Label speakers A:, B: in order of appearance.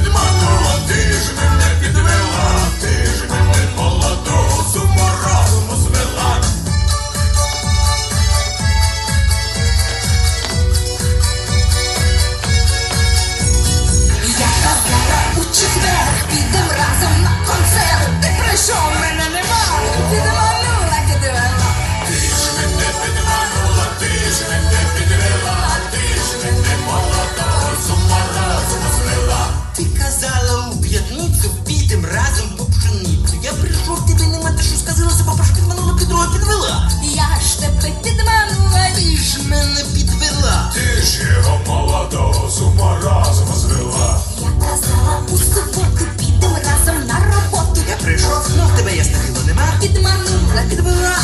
A: de matou a virgem молодого з разом звела.
B: Я казала, поки підемо разом на роботу. Я
C: прийшов, знов тебе ясна нема.
B: Підманула, підвела.